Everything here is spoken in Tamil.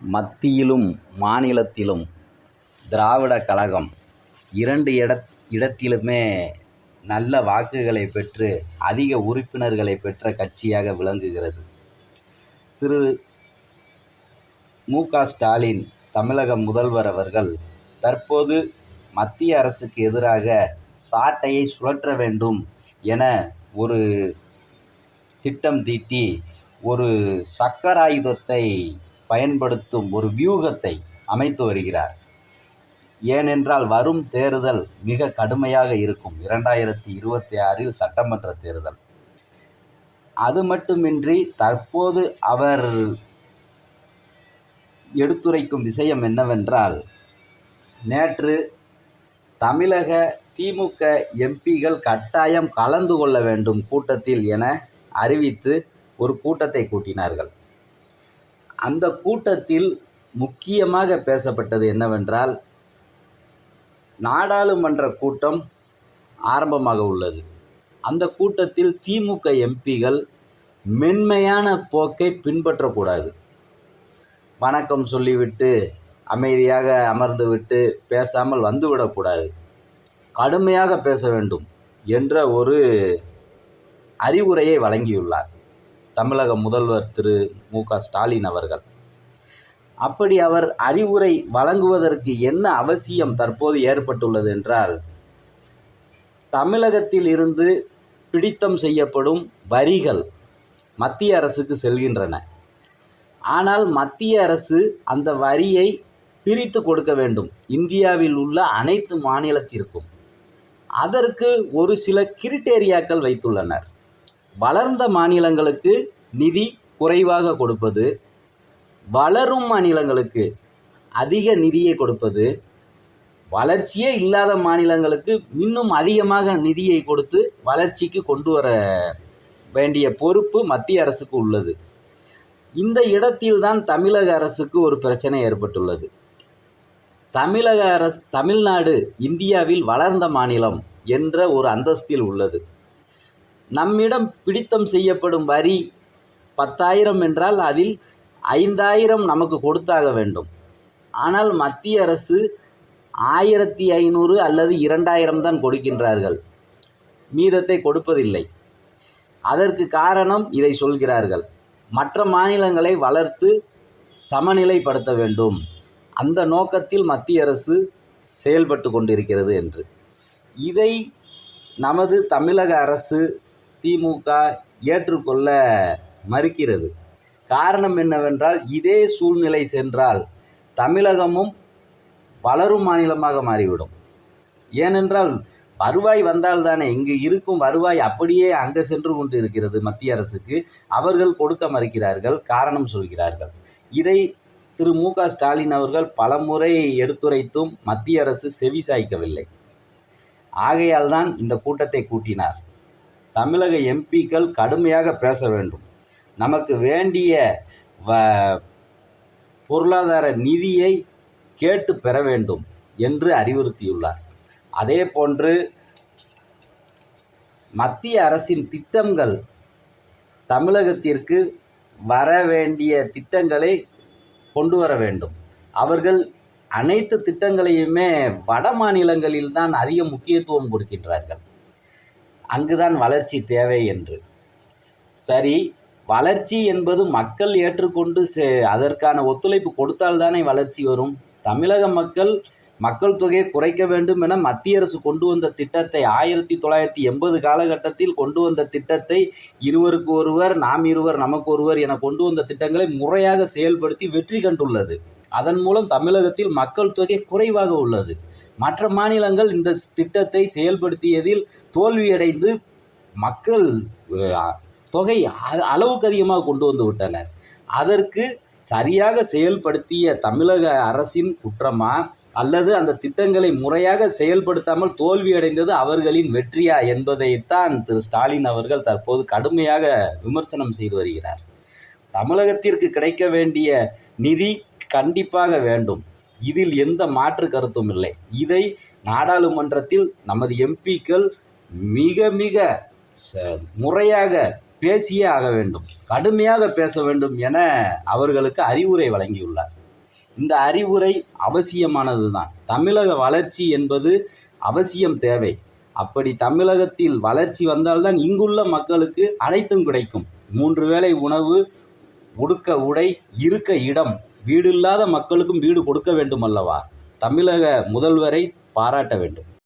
மத்தியிலும் மாநிலத்திலும் திராவிட கழகம் இரண்டு இட இடத்திலுமே நல்ல வாக்குகளை பெற்று அதிக உறுப்பினர்களை பெற்ற கட்சியாக விளங்குகிறது. திரு. மு. க. ஸ்டாலின் தமிழக முதல்வர் அவர்கள் தற்போது மத்திய அரசுக்கு எதிராக சாட்டையை சுழற்ற வேண்டும் என ஒரு திட்டம் தீட்டி ஒரு சக்கராயுதத்தை பயன்படுத்தும் ஒரு வியூகத்தை அமைத்து வருகிறார். ஏனென்றால் வரும் தேர்தல் மிக கடுமையாக இருக்கும். இரண்டாயிரத்தி இருபத்தி ஆறில் சட்டமன்ற தேர்தல். அது மட்டுமின்றி தற்போது அவர் எடுத்துரைக்கும் விஷயம் என்னவென்றால் நேற்று தமிழக திமுக எம்பிகள் கட்டாயம் கலந்து கொள்ள வேண்டும் கூட்டத்தில் என அறிவித்து ஒரு கூட்டத்தை கூட்டினார்கள். அந்த கூட்டத்தில் முக்கியமாக பேசப்பட்டது என்னவென்றால் நாடாளுமன்ற கூட்டம் ஆரம்பமாக உள்ளது. அந்த கூட்டத்தில் திமுக எம்பிகள் மென்மையான போக்கை பின்பற்றக்கூடாது. வணக்கம் சொல்லிவிட்டு அமைதியாக அமர்ந்துவிட்டு பேசாமல் வந்துவிடக்கூடாது. கடுமையாக பேச வேண்டும் என்ற ஒரு அறிவுரையை வழங்கியுள்ளார். தமிழக முதல்வர் திரு. மு. க. ஸ்டாலின் அவர்கள். அப்படி அவர் அறிவுரை வழங்குவதற்கு என்ன அவசியம் தற்போது ஏற்பட்டுள்ளது என்றால் தமிழகத்தில் இருந்து பிடித்தம் செய்யப்படும் வரிகள் மத்திய அரசுக்கு செல்கின்றன. ஆனால் மத்திய அரசு அந்த வரியை பிரித்து கொடுக்க வேண்டும். இந்தியாவில் உள்ள அனைத்து மாநிலத்திற்கும். அதற்கு ஒரு சில கிரிட்டேரியாக்கள் வைத்துள்ளனர். வளர்ந்த மாநிலங்களுக்கு நிதி குறைவாக கொடுப்பது வளரும் மாநிலங்களுக்கு அதிக நிதியை கொடுப்பது வளர்ச்சியே இல்லாத மாநிலங்களுக்கு இன்னும் அதிகமாக நிதியை கொடுத்து வளர்ச்சிக்கு கொண்டு வர வேண்டிய பொறுப்பு மத்திய அரசுக்கு உள்ளது. இந்த இடத்தில்தான் தமிழக அரசுக்கு ஒரு பிரச்சனை ஏற்பட்டுள்ளது. தமிழக அரசு தமிழ்நாடு இந்தியாவில் வளர்ந்த மாநிலம் என்ற ஒரு அந்தஸ்தில் உள்ளது. நம்மிடம் பிடித்தம் செய்யப்படும் வரி பத்தாயிரம் என்றால் அதில் ஐந்தாயிரம் நமக்கு கொடுத்தாக வேண்டும். ஆனால் மத்திய அரசு ஆயிரத்தி ஐநூறு அல்லது இரண்டாயிரம் தான் கொடுக்கின்றார்கள். மீதத்தை கொடுப்பதில்லை. அதற்கு காரணம் இதை சொல்கிறார்கள். மற்ற மாநிலங்களை வளர்த்து சமநிலைப்படுத்த வேண்டும். அந்த நோக்கத்தில் மத்திய அரசு செயல்பட்டு கொண்டிருக்கிறது என்று. இதை நமது தமிழக அரசு திமுக ஏற்றுக்கொள்ள மறுக்கிறது. காரணம் என்னவென்றால் இதே சூழ்நிலை சென்றால் தமிழகமும் வளரும் மாநிலமாக மாறிவிடும். ஏனென்றால் வருவாய் வந்தால்தானே இங்கு இருக்கும் வருவாய் அப்படியே அங்கே சென்று கொண்டு இருக்கிறது மத்திய அரசுக்கு. அவர்கள் கொடுக்க மறுக்கிறார்கள் காரணம் சொல்கிறார்கள். இதை திரு மு க ஸ்டாலின் அவர்கள் பலமுறை எடுத்துரைத்தும் மத்திய அரசு செவி சாய்க்கவில்லை ஆகையால் தான் இந்த கூட்டத்தை கூட்டினார். தமிழக எம்பிக்கள் கடுமையாக பேச வேண்டும். நமக்கு வேண்டிய வ பொருளாதார நிதியை கேட்டு பெற வேண்டும் என்று அறிவுறுத்தியுள்ளார். அதே போன்று மத்திய அரசின் திட்டங்கள் தமிழகத்திற்கு வர வேண்டிய திட்டங்களை கொண்டு வர வேண்டும். அவர்கள் அனைத்து திட்டங்களையுமே வட மாநிலங்களில் தான் அதிக முக்கியத்துவம் கொடுக்கின்றார்கள். அங்குதான் வளர்ச்சி தேவை என்று. சரி வளர்ச்சி என்பது மக்கள் ஏற்றுக்கொண்டு சே அதற்கான ஒத்துழைப்பு கொடுத்தால்தானே வளர்ச்சி வரும். தமிழக மக்கள் மக்கள் தொகையை குறைக்க வேண்டும் என மத்திய அரசு கொண்டு வந்த திட்டத்தை ஆயிரத்தி தொள்ளாயிரத்தி எண்பது காலகட்டத்தில் கொண்டு வந்த திட்டத்தை இருவருக்கு ஒருவர் நாம் இருவர் நமக்கு ஒருவர் என கொண்டு வந்த திட்டங்களை முறையாக செயல்படுத்தி வெற்றி கண்டுள்ளது. அதன் மூலம் தமிழகத்தில் மக்கள் தொகை குறைவாக உள்ளது. மற்ற மாநிலங்கள் இந்த திட்டத்தை செயல்படுத்தியதில் தோல்வியடைந்து மக்கள் தொகை அ- அளவுக்கு அதிகமாக கொண்டு வந்து விட்டனர். அதற்கு சரியாக செயல்படுத்திய தமிழக அரசின் குற்றமா? அல்லது அந்த திட்டங்களை முறையாக செயல்படுத்தாமல் தோல்வியடைந்தது அவர்களின் வெற்றியா என்பதைத்தான் திரு ஸ்டாலின் அவர்கள் தற்போது கடுமையாக விமர்சனம் செய்து வருகிறார். தமிழகத்திற்கு கிடைக்க வேண்டிய நிதி கண்டிப்பாக வேண்டும். இதில் எந்த மாற்று கருத்தும் இல்லை. இதை நாடாளுமன்றத்தில் நமது எம்பிக்கள் மிக மிக ச- முறையாக பேசியே ஆக வேண்டும். கடுமையாக பேச வேண்டும் என அவர்களுக்கு அறிவுரை வழங்கியுள்ளார். இந்த அறிவுரை அவசியமானது தான் தமிழக வளர்ச்சி என்பது அவசியம் தேவை. அப்படி தமிழகத்தில் வளர்ச்சி வந்தால்தான் இங்குள்ள மக்களுக்கு அனைத்தும் கிடைக்கும். மூன்று வேளை உணவு உடுக்க உடை இருக்க இடம் வீடு இல்லாத மக்களுக்கும் வீடு கொடுக்க வேண்டும் அல்லவா தமிழக முதல்வரை பாராட்ட வேண்டும்.